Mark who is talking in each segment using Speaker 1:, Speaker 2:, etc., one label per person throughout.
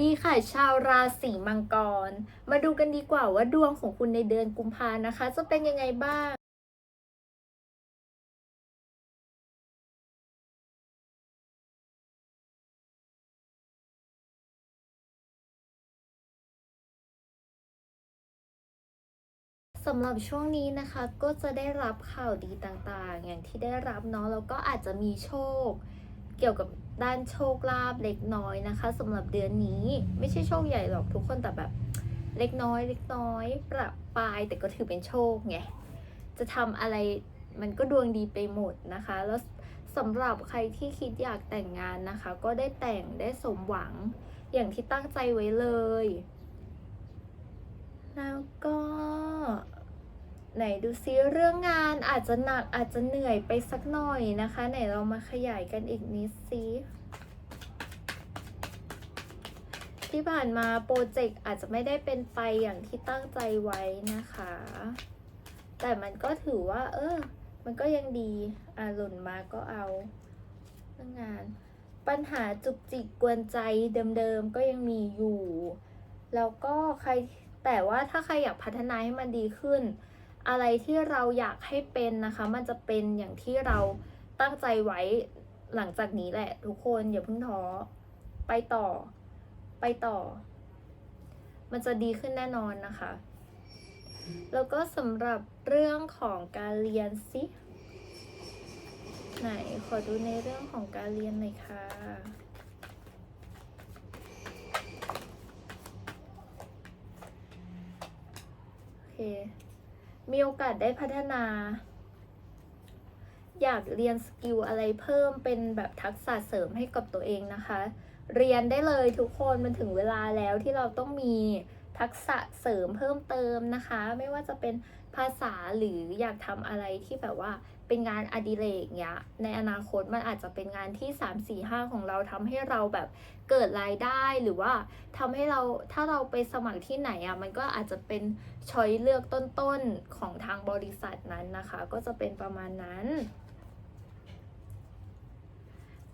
Speaker 1: ดีค่ะชาวราศีมังกร มาดูกันดีกว่าว่าดวงของคุณในเดือนกุมภานะคะ จะเป็นยังไงบ้างสำหรับช่วงนี้นะคะก็จะได้รับข่าวดีต่างๆ อย่างที่ได้รับเนาะแล้วก็อาจจะมีโชค เกี่ยวกับด้านโชคลาภเล็กน้อยนะคะสำหรับเดือนนี้ไม่ใช่โชคใหญ่หรอกทุกคนแต่แบบเล็กน้อยเล็กน้อย ประปรายแต่ก็ถือเป็นโชคไงจะทำอะไรมันก็ดวงดีไปหมดนะคะ แล้วสำหรับใครที่คิดอยากแต่งงานนะคะ ก็ได้แต่งได้สมหวังอย่างที่ตั้งใจไว้เลย แล้วก็ ไหนดูซิเรื่องงานอาจจะหนักอาจจะเหนื่อยไปสักหน่อยนะคะ ไหนเรามาขยายกันอีกนิดซิที่ผ่านมาโปรเจกต์อาจจะไม่ได้เป็นไปอย่างที่ตั้งใจไว้นะคะ แต่มันก็ถือว่า เออ มันก็ยังดีอ่าหล่นมาก็เอาเรื่องงาน ปัญหาจุกจิกกวนใจเดิมๆก็ยังมีอยู่ แล้วก็ใครแต่ว่าถ้าใครอยากพัฒนาให้มันดีขึ้น อะไรที่เราอยากให้เป็นนะคะ มันจะเป็นอย่างที่เราตั้งใจไว้หลังจากนี้แหละทุกคนอย่าเพิ่งท้อไปต่อ ไปต่อ มันจะดีขึ้นแน่นอนนะคะ แล้วก็สำหรับเรื่องของการเรียนสิไหนขอดูในเรื่องของการเรียนหน่อยค่ะโอเค มีโอกาสได้พัฒนา อยากเรียนสกิลอะไรเพิ่มเป็นแบบทักษะเสริมให้กับตัวเองนะคะ เรียนได้เลยทุกคนมันถึงเวลาแล้วที่เราต้องมีทักษะเสริมเพิ่มเติมนะคะ ไม่ว่าจะเป็น ภาษาหรืออยากทำอะไรที่แบบว่าเป็นงานอดิเรกเนี้ย ในอนาคตมันอาจจะเป็นงานที่ 3 4 5 ของเราทำให้เราแบบเกิดรายได้หรือว่าทำให้เราถ้าเราไปสมัครที่ไหนอะมันก็อาจจะเป็นช้อยเลือกต้นๆของทางบริษัทนั้นนะคะ ก็จะเป็นประมาณนั้น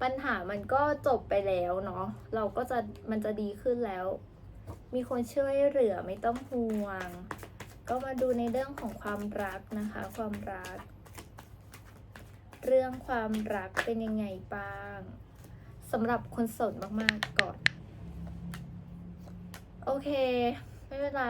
Speaker 1: ปัญหามันก็จบไปแล้วเนาะ เราก็จะมันจะดีขึ้นแล้ว มีคนช่วยเหลือไม่ต้องห่วง ก็มาดูในเรื่องของความรักนะคะ ความรัก เรื่องความรักเป็นยังไงบ้างสำหรับคนโสดมากๆก่อน โอเค ไม่เป็นไร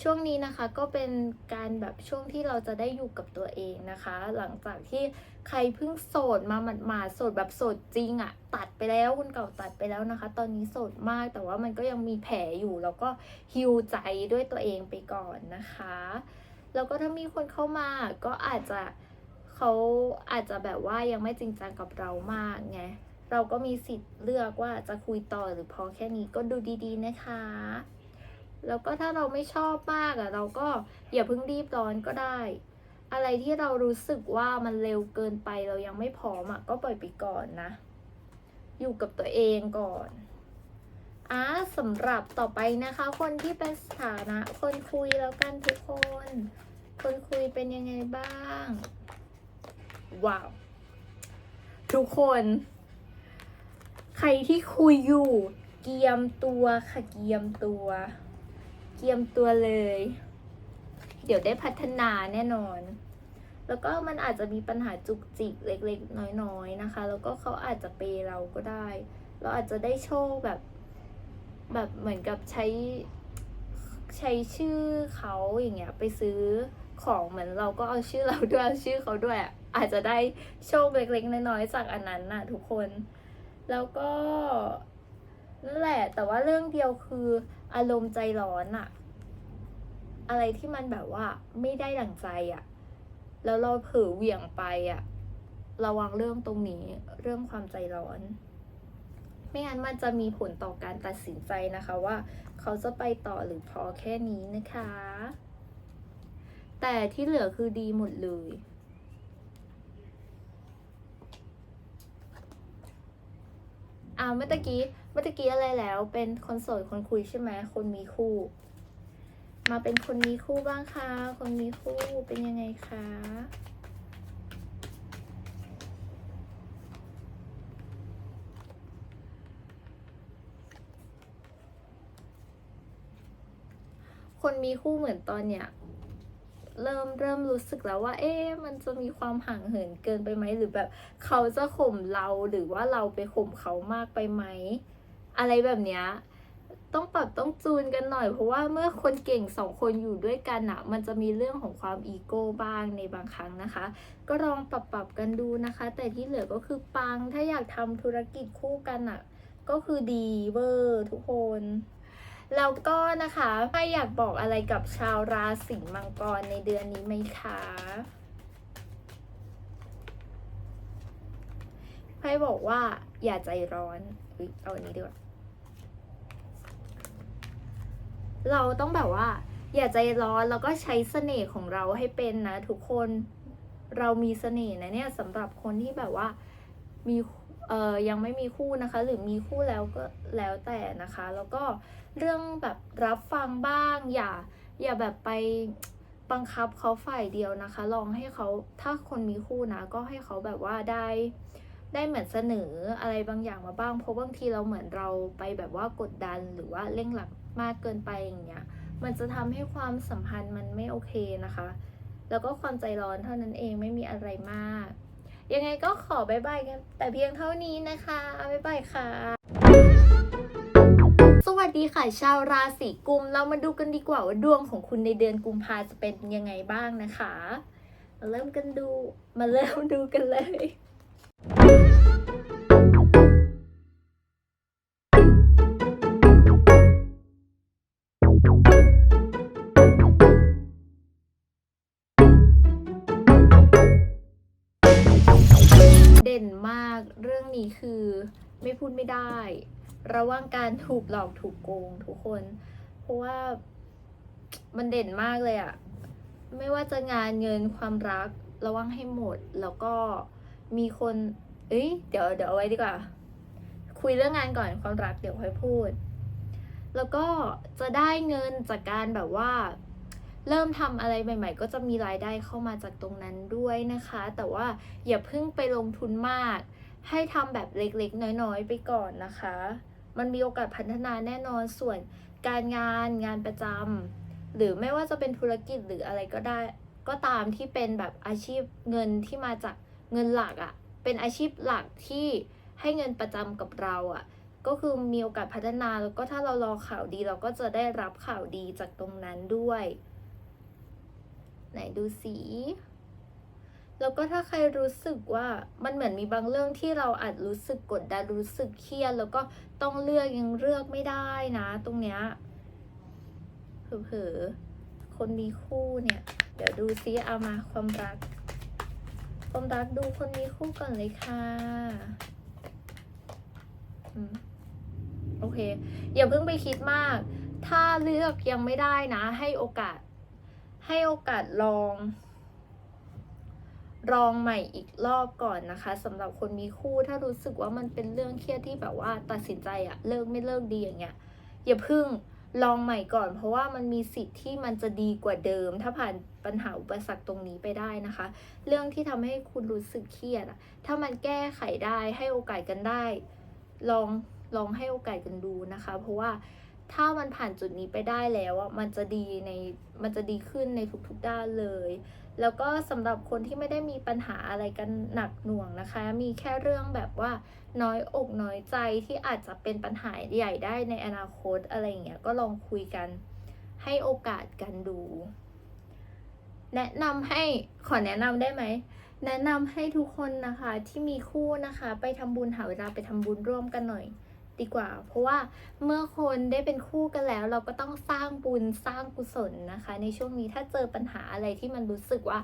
Speaker 1: ช่วงนี้นะคะก็เป็นการแบบช่วงที่เราจะได้อยู่กับตัวเองนะคะ หลังจากที่ ใครเพิ่งโสดมาหมาดๆโสดแบบโสดจริงอะตัดไปแล้วคนเก่าตัดไปแล้วนะคะ ตอนนี้โสดมากแต่ว่ามันก็ยังมีแผลอยู่ แล้วก็ฮิวใจด้วยตัวเองไปก่อนนะคะ แล้วก็ถ้ามีคนเข้ามาก็อาจจะเขาอาจจะแบบว่ายังไม่จริงจังกับเรามากไงเราก็มีสิทธิ์เลือกว่าจะคุยต่อหรือพอแค่นี้ก็ดูดีๆนะคะ แล้วก็ถ้าเราไม่ชอบมากอะ่ะเราก็อย่าเพิ่งรีบร้อนก็ได้ อะไรที่เรารู้สึกว่ามันเร็วเกินไปเรายังไม่พร้อมอะ่ะก็ปล่อยไปก่อนนะ อยู่กับตัวเองก่อนอะสำหรับต่อไปนะคะ คนที่เป็นสถานะ คนคุยแล้วกันทุกคน คนคุยเป็นยังไงบ้าง ว้าว ทุกคน ใครที่คุยอยู่ เกียมตัวค่ะเกียมตัว เกียมตัวเลย ดี๋ยวได้พัฒนาแน่นอน แล้วก็มันอาจจะมีปัญหาจุกจิกเล็กๆ น้อยๆนะคะ แล้วก็เขาอาจจะเปย์เราก็ได้ เราอาจจะได้โชคแบบ แบบเหมือนกับใช้ใช้ชื่อเขาอย่างเงี้ยไปซื้อของเหมือนเราก็เอาชื่อเราด้วยเอาชื่อเขาด้วยอะอาจจะได้โชคเล็กๆน้อยๆจากอันนั้นน่ะทุกคน แล้วก็นั่นแหละแต่ว่าเรื่องเดียวคืออารมณ์ใจร้อนอะ อะไรที่มันแบบว่าไม่ได้ดั่งใจอะแล้วเราเผลอเหวี่ยงไปอะระวังเรื่องตรงนี้เรื่องความใจร้อน ไม่งั้นมันจะมีผลต่อการตัดสินใจนะคะว่า เขาจะไปต่อหรือพอแค่นี้นะคะ แต่ที่เหลือคือดีหมดเลยอ่าเมื่อกี้เมื่อกี้อะไรแล้วเป็นคนโสดคนคุยใช่ไหมคนมีคู่ มาเป็นคนมีคู่บ้างคะคนมีคู่เป็นยังไงคะคนมีคู่เหมือนตอนเนี้ยเริ่มเริ่มรู้สึกแล้วว่า เอ๊ะมันจะมีความห่างเหินเกินไปไหมหรือแบบ เขาจะข่มเราหรือว่าเราไปข่มเขามากไปไหม อะไรแบบเนี้ย ต้องปรับต้องจูนกันหน่อย เพราะว่าเมื่อคนเก่งสองคนอยู่ด้วยกันอะมันจะมีเรื่องของความอีโก้บ้างในบางครั้งนะคะ ก็ลองปรับปรับกันดูนะคะ แต่ที่เหลือก็คือปังถ้าอยากทำธุรกิจคู่กันอะก็คือดีเวอร์ทุกคนแล้วก็นะคะใครอยากบอกอะไรกับชาวราศีมังกรในเดือนนี้ไหมคะไพ่บอกว่าอย่าใจร้อน อุ๊ยเอาอันนี้ดีกว่า เราต้องแบบว่า อย่าใจร้อนแล้วก็ใช้เสน่ห์ของเราให้เป็นนะ ทุกคนเรามีเสน่ห์นะเนี่ยสำหรับคนที่แบบว่ามีเอ่อยังไม่มีคู่นะคะ หรือมีคู่แล้วก็แล้วแต่นะคะ แล้วก็เรื่องแบบรับฟังบ้าง อย่าอย่าแบบไปบังคับเขาฝ่ายเดียวนะคะ ลองให้เขาถ้าคนมีคู่นะ ก็ให้เขาแบบว่าได้ ได้เหมือนเสนออะไรบางอย่างมาบ้าง เพราะบางทีเราเหมือนเราไปแบบว่ากดดันหรือว่าเร่งหลักมากเกินไปอย่างเงี้ย มันจะทำให้ความสัมพันธ์มันไม่โอเคนะคะ แล้วก็ความใจร้อนเท่านั้นเองไม่มีอะไรมาก ยังไงก็ขอบายบายกันแต่เพียงเท่านี้นะคะบ๊ายบายค่ะ สวัสดีค่ะชาวราศีกุม เรามาดูกันดีกว่าว่าดวงของคุณในเดือนกุมภาจะเป็นยังไงบ้างนะคะ มาเริ่มกันดู มาเริ่มดูกันเลย เด่นมากเรื่องนี้คือไม่พูดไม่ได้ ระวังการถูกหลอกถูกโกงทุกคน เพราะว่ามันเด่นมากเลยอะไม่ว่าจะงานเงินความรักระวังให้หมดแล้วก็ มีคน เอ้ย เดี๋ยวเดี๋ยวเอาไว้ดีกว่า คุยเรื่องงานก่อนความรักเดี๋ยวค่อยพูด แล้วก็จะได้เงินจากการแบบว่า เริ่มทำอะไรใหม่ ๆ ก็จะมีรายได้เข้ามาจากตรงนั้นด้วยนะคะ แต่ว่าอย่าเพิ่งไปลงทุนมาก ให้ทำแบบเล็กๆ น้อยๆ ไปก่อนนะคะ มันมีโอกาสพัฒนาแน่นอนส่วนการงานงานประจำหรือไม่ว่าจะเป็นธุรกิจหรืออะไรก็ได้ก็ตามที่เป็นแบบอาชีพเงินที่มาจาก เงินหลักอะ่ะเป็นอาชีพหลักที่ให้เงินประจำกับเราอะ่ะก็คือมีโอกาสพัฒนาแล้วก็ถ้าเรารอข่าวดี เราก็จะได้รับข่าวดีจากตรงนั้นด้วย ไหนดูสีแล้วก็ถ้าใครรู้สึกว่ามันเหมือนมีบางเรื่องที่เราอาจรู้สึกกดดันรู้สึกเครียดแล้วก็ต้องเลือกยังเลือกไม่ได้นะ ตรงเนี้ยเผลอๆคนมีคู่เนี่ย เดี๋ยวดูซิเอามาความรัก ความรักดูคนมีคู่ก่อนเลยค่ะโอเค อย่าเพิ่งไปคิดมาก ถ้าเลือกยังไม่ได้นะ ให้โอกาส ให้โอกาสลอง ลองใหม่อีกรอบก่อนนะคะสำหรับคนมีคู่ถ้ารู้สึกว่ามันเป็นเรื่องเครียดที่แบบว่าตัดสินใจอะเลิกไม่เลิกดีอย่างเงี้ยอย่าเพึ่ง ลองใหม่ก่อน เพราะว่ามันมีสิทธิ์ที่มันจะดีกว่าเดิม ถ้าผ่านปัญหาอุปสรรคตรงนี้ไปได้นะคะ เรื่องที่ทำให้คุณรู้สึกเครียดอะถ้ามันแก้ไขได้ให้โอกาสกันได้ ลองลองให้โอกาสกันดูนะคะ เพราะว่าถ้ามันผ่านจุดนี้ไปได้แล้วอะมันจะดีในมันจะดีขึ้นในทุกๆด้านเลย แล้วก็สำหรับคนที่ไม่ได้มีปัญหาอะไรกันหนักหน่วงนะคะ มีแค่เรื่องแบบว่าน้อยอกน้อยใจที่อาจจะเป็นปัญหาใหญ่ได้ในอนาคตอะไรอย่างเงี้ยก็ลองคุยกันให้โอกาสกันดู แนะนำให้ขอแนะนำได้ไหมแนะนำให้ทุกคนนะคะที่มีคู่นะคะ ไปทำบุญหาเวลาไปทำบุญร่วมกันหน่อย ดีกว่า เพราะว่าเมื่อคนได้เป็นคู่กันแล้ว เราก็ต้องสร้างบุญสร้างกุศลนะคะ ในช่วงนี้ถ้าเจอปัญหาอะไรที่มันรู้สึกว่า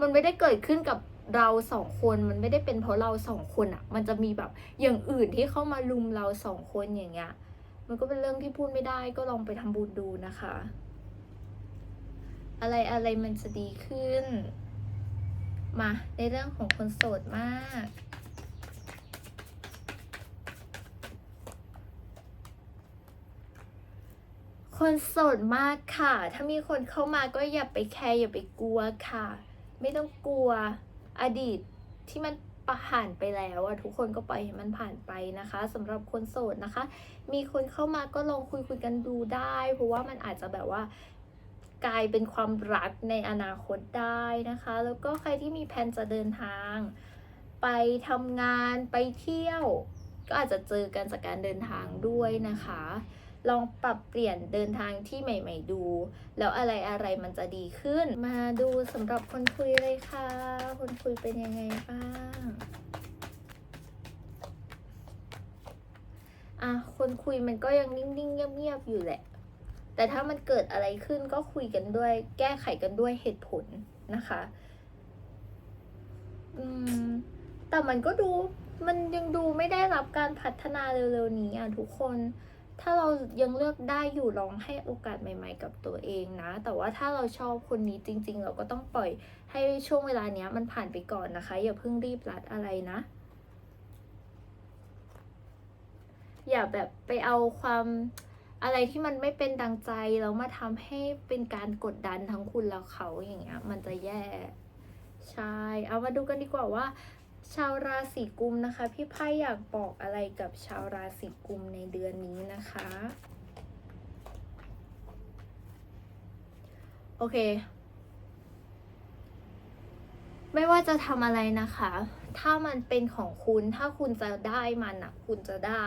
Speaker 1: มันไม่ได้เกิดขึ้นกับเราสองคนมันไม่ได้เป็นเพราะเราสองคนอะ่ะ มันจะมีแบบอย่างอื่นที่เข้ามาลุมเราสองคนอย่างเงี้ยมันก็เป็นเรื่องที่พูดไม่ได้ก็ลองไปทำบุญดูนะคะ อะไรอะไรมันจะดีขึ้น มาในเรื่องของคนโสดมาก คนโสดมากค่ะ ถ้ามีคนเข้ามาก็อย่าไปแคร์อย่าไปกลัวค่ะ ไม่ต้องกลัวอดีตที่มันผ่านไปแล้วอะทุกคนก็ปล่อยให้มันผ่านไปนะคะสำหรับคนโสดนะคะ มีคนเข้ามาก็ลองคุยคุยกันดูได้ เพราะว่ามันอาจจะแบบว่ากลายเป็นความรักในอนาคตได้นะคะ แล้วก็ใครที่มีแผนจะเดินทาง ไปทำงานไปเที่ยว ก็อาจจะเจอกันจากการเดินทางด้วยนะคะ ลองปรับเปลี่ยนเดินทางที่ใหม่ ๆ ดู แล้วอะไรอะไรมันจะดีขึ้น มาดูสำหรับคนคุยเลยค่ะ คนคุยเป็นยังไงบ้างอะคนคุยมันก็ยังนิ่ง ๆ เงียบ ๆ อยู่แหละ แต่ถ้ามันเกิดอะไรขึ้นก็คุยกันด้วย แก้ไขกันด้วยเหตุผลนะคะ อืม แต่มันก็ดู มันยังดูไม่ได้รับการพัฒนาเร็ว ๆ นี้อะทุกคน ถ้าเรายังเลือกได้อยู่ลองให้โอกาสใหม่ ๆ กับตัวเองนะ แต่ว่าถ้าเราชอบคนนี้จริง ๆ เราก็ต้องปล่อยให้ช่วงเวลาเนี้ยมันผ่านไปก่อนนะคะ อย่าเพิ่งรีบรัดอะไรนะ อย่าแบบไปเอาความอะไรที่มันไม่เป็นดังใจแล้วมาทำให้เป็นการกดดันทั้งคุณและเขาอย่างเงี้ยมันจะแย่ใช่ เอามาดูกันดีกว่าว่า ชาวราศีกุมนะคะ พี่ไพ่อยากบอกอะไรกับชาวราศีกุมในเดือนนี้นะคะ โอเค ไม่ว่าจะทำอะไรนะคะ ถ้ามันเป็นของคุณถ้าคุณจะได้มันอะคุณจะได้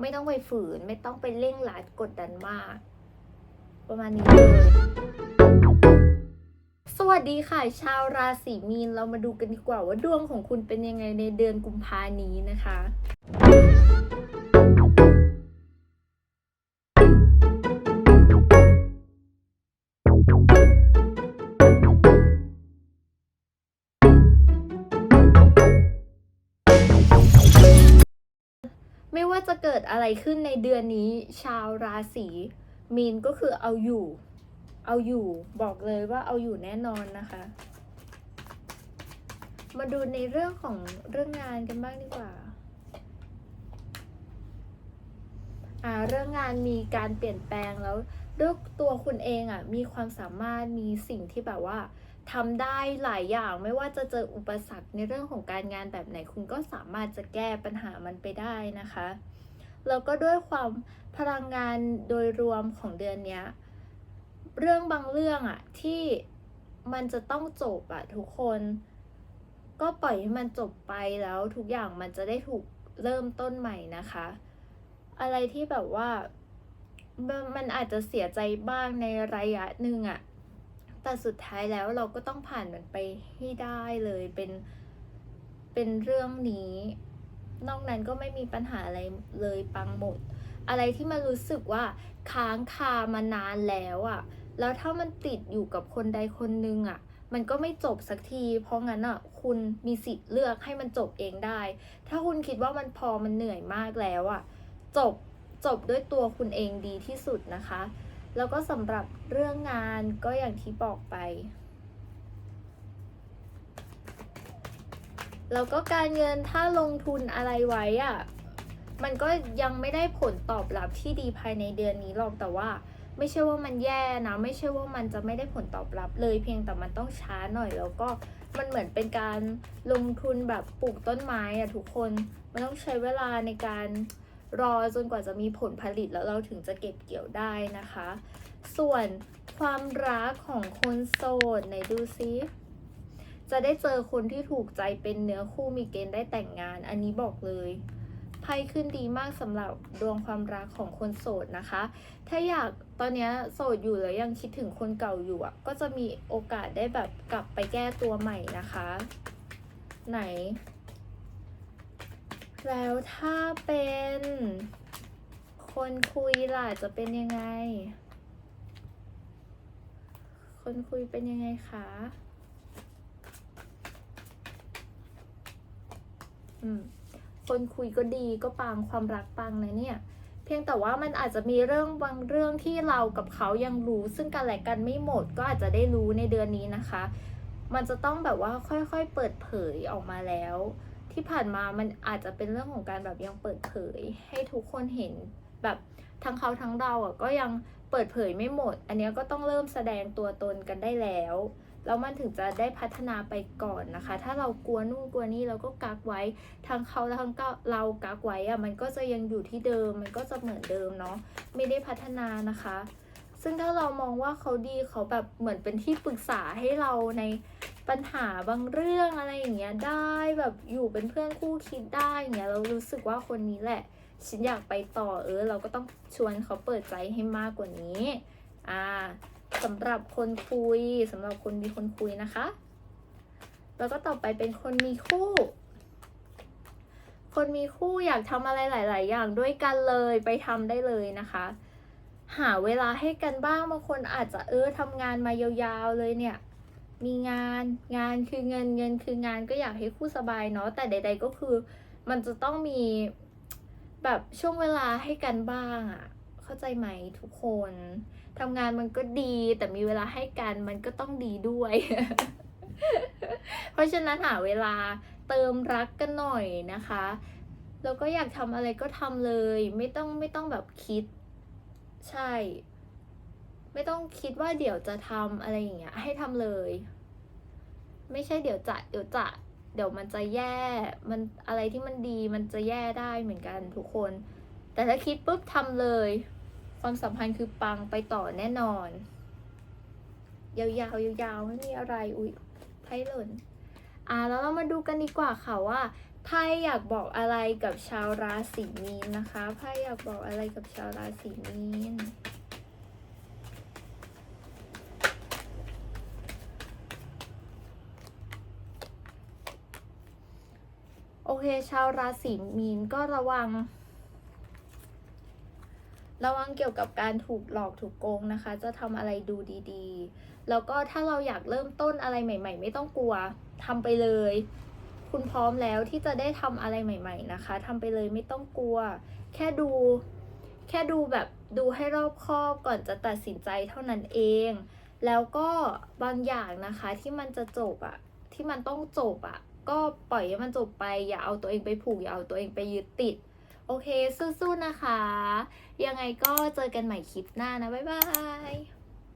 Speaker 1: ไม่ต้องไปฝืน ไม่ต้องไปเร่งรัดกดดันมาก ประมาณนี้เลย สวัสดีค่ะ ชาวราศีมีนเรามาดูกันดีกว่าว่าดวงของคุณเป็นยังไงในเดือนกุมภานี้นะคะไม่ว่าจะเกิดอะไรขึ้นในเดือนนี้ ชาวราศีมีนก็คือเอาอยู่ เอาอยู่บอกเลยว่าเอาอยู่แน่นอนนะคะ มาดูในเรื่องของเรื่องงานกันบ้างดีกว่าอ่าเรื่องงานมีการเปลี่ยนแปลงแล้วด้วยตัวคุณเองอะมีความสามารถมีสิ่งที่แบบว่าทำได้หลายอย่างไม่ว่าจะเจออุปสรรคในเรื่องของการงานแบบไหนคุณก็สามารถจะแก้ปัญหามันไปได้นะคะ แล้วก็ด้วยความพลังงานโดยรวมของเดือนเนี้ย เรื่องบางเรื่องอะที่มันจะต้องจบอะทุกคน ก็ปล่อยให้มันจบไปแล้วทุกอย่างมันจะได้ถูกเริ่มต้นใหม่นะคะ อะไรที่แบบว่ามันอาจจะเสียใจบ้างในระยะหนึ่งอะแต่สุดท้ายแล้วเราก็ต้องผ่านมันไปให้ได้เลยเป็นเป็นเรื่องนี้ นอกนั้นก็ไม่มีปัญหาอะไรเลยปังหมด อะไรที่มันรู้สึกว่าค้างคามานานแล้วอะ่ะ แล้วถ้ามันติดอยู่กับคนใดคนหนึ่งอะ่ะมันก็ไม่จบสักที เพราะงั้นอะ คุณมีสิทธิ์เลือกให้มันจบเองได้ ถ้าคุณคิดว่ามันพอมันเหนื่อยมากแล้วอะ จบ จบด้วยตัวคุณเองดีที่สุดนะคะ แล้วก็สำหรับเรื่องงานก็อย่างที่บอกไป แล้วก็การเงินถ้าลงทุนอะไรไว้อะ มันก็ยังไม่ได้ผลตอบรับที่ดีภายในเดือนนี้หรอก แต่ว่า ไม่ใช่ว่ามันแย่นะไม่ใช่ว่ามันจะไม่ได้ผลตอบรับเลย เพียงแต่มันต้องช้าหน่อยแล้วก็มันเหมือนเป็นการลงทุนแบบปลูกต้นไม้อะทุกคนมันต้องใช้เวลาในการรอจนกว่าจะมีผลผลิตแล้วเราถึงจะเก็บเกี่ยวได้นะคะ ส่วนความรักของคนโสดไหนดูซิจะได้เจอคนที่ถูกใจเป็นเนื้อคู่มีเกณฑ์ได้แต่งงาน อันนี้บอกเลย ไพ่ขึ้นดีมากสำหรับดวงความรักของคนโสดนะคะ ถ้าอยากตอนนี้โสดอยู่แล้วยังคิดถึงคนเก่าอยู่อะก็จะมีโอกาสได้แบบกลับไปแก้ตัวใหม่นะคะ ไหน แล้วถ้าเป็นคนคุยล่ะจะเป็นยังไง คนคุยเป็นยังไงคะ อืม คนคุยก็ดีก็ปังความรักปังนะเนี่ย เพียงแต่ว่ามันอาจจะมีเรื่องบางเรื่องที่เรากับเขายังรู้ ซึ่งกันและกันไม่หมดก็อาจจะได้รู้ในเดือนนี้นะคะ มันจะต้องแบบว่าค่อยๆเปิดเผยออกมาแล้ว ที่ผ่านมามันอาจจะเป็นเรื่องของการแบบยังเปิดเผย ให้ทุกคนเห็นแบบทั้งเขาทั้งเราอะก็ยังเปิดเผยไม่หมด อันนี้ก็ต้องเริ่มแสดงตัวตนกันได้แล้ว แล้วมันถึงจะได้พัฒนาไปก่อนนะคะ ถ้าเรากลัวนู่นกลัวนี่เราก็กักไว้ทั้งเขาและทั้งเรากักไว้อะมันก็จะยังอยู่ที่เดิม มันก็จะเหมือนเดิมเนาะไม่ได้พัฒนานะคะ ซึ่งถ้าเรามองว่าเขาดีเขาแบบเหมือนเป็นที่ปรึกษาให้เราในปัญหาบางเรื่องอะไรอย่างเงี้ยได้แบบอยู่เป็นเพื่อนคู่คิดได้อย่างเงี้ยเรารู้สึกว่าคนนี้แหละฉันอยากไปต่อเออ เราก็ต้องชวนเขาเปิดใจให้มากกว่านี้ อ่า สำหรับคนคุยสำหรับคนมีคนคุยนะคะ แล้วก็ต่อไปเป็นคนมีคู่ คนมีคู่อยากทำอะไรหลาย ๆ อย่างด้วยกันเลยไปทำได้เลยนะคะ หาเวลาให้กันบ้างบางคนอาจจะเออทำงานมายาวๆเลยเนี่ยมีงานงานคือเงินเงินคืองานก็อยากให้คู่สบายเนาะแต่ใด ๆ ก็คือ มันจะต้องมีแบบช่วงเวลาให้กันบ้างอะเข้าใจไหมทุกคน ทำงานมันก็ดี แต่มีเวลาให้กันมันก็ต้องดีด้วย เพราะฉะนั้นหาเวลาเติมรักกันหน่อยนะคะแล้วก็อยากทำอะไรก็ทำเลย ไม่ต้องไม่ต้องแบบคิด ใช่ ไม่ต้องคิดว่าเดี๋ยวจะทำอะไรอย่างเงี้ย ให้ทำเลย ไม่ใช่เดี๋ยวจะเดี๋ยวจะเดี๋ยวมันจะแย่ มันอะไรที่มันดีมันจะแย่ได้เหมือนกันทุกคน แต่ถ้าคิดปุ๊บทำเลย ความสัมพันธ์คือปังไปต่อแน่นอน ยาวๆยาวๆไม่มีอะไรอุ๊ยไพ่หล่นอ่าแล้วเรามาดูกันดีกว่าค่ะว่าไพ่อยากบอกอะไรกับชาวราศีมีนนะคะไพ่อยากบอกอะไรกับชาวราศีมีนโอเค ชาวราศีมีนก็ระวัง ระวังเกี่ยวกับการถูกหลอกถูกโกงนะคะ จะทำอะไรดูดีๆ แล้วก็ถ้าเราอยากเริ่มต้นอะไรใหม่ ๆ ไม่ต้องกลัวทำไปเลย คุณพร้อมแล้วที่จะได้ทำอะไรใหม่ ๆ นะคะทำไปเลยไม่ต้องกลัว แค่ดู แค่ดูแบบดูให้รอบคอบก่อนจะตัดสินใจเท่านั้นเอง แล้วก็บางอย่างนะคะที่มันจะจบอะที่มันต้องจบอะก็ปล่อยให้มันจบไปอย่าเอาตัวเองไปผูกอย่าเอาตัวเองไปยึดติด โอเคสู้ๆนะคะ ยังไงก็เจอกันใหม่คลิปหน้านะ บ๊ายบาย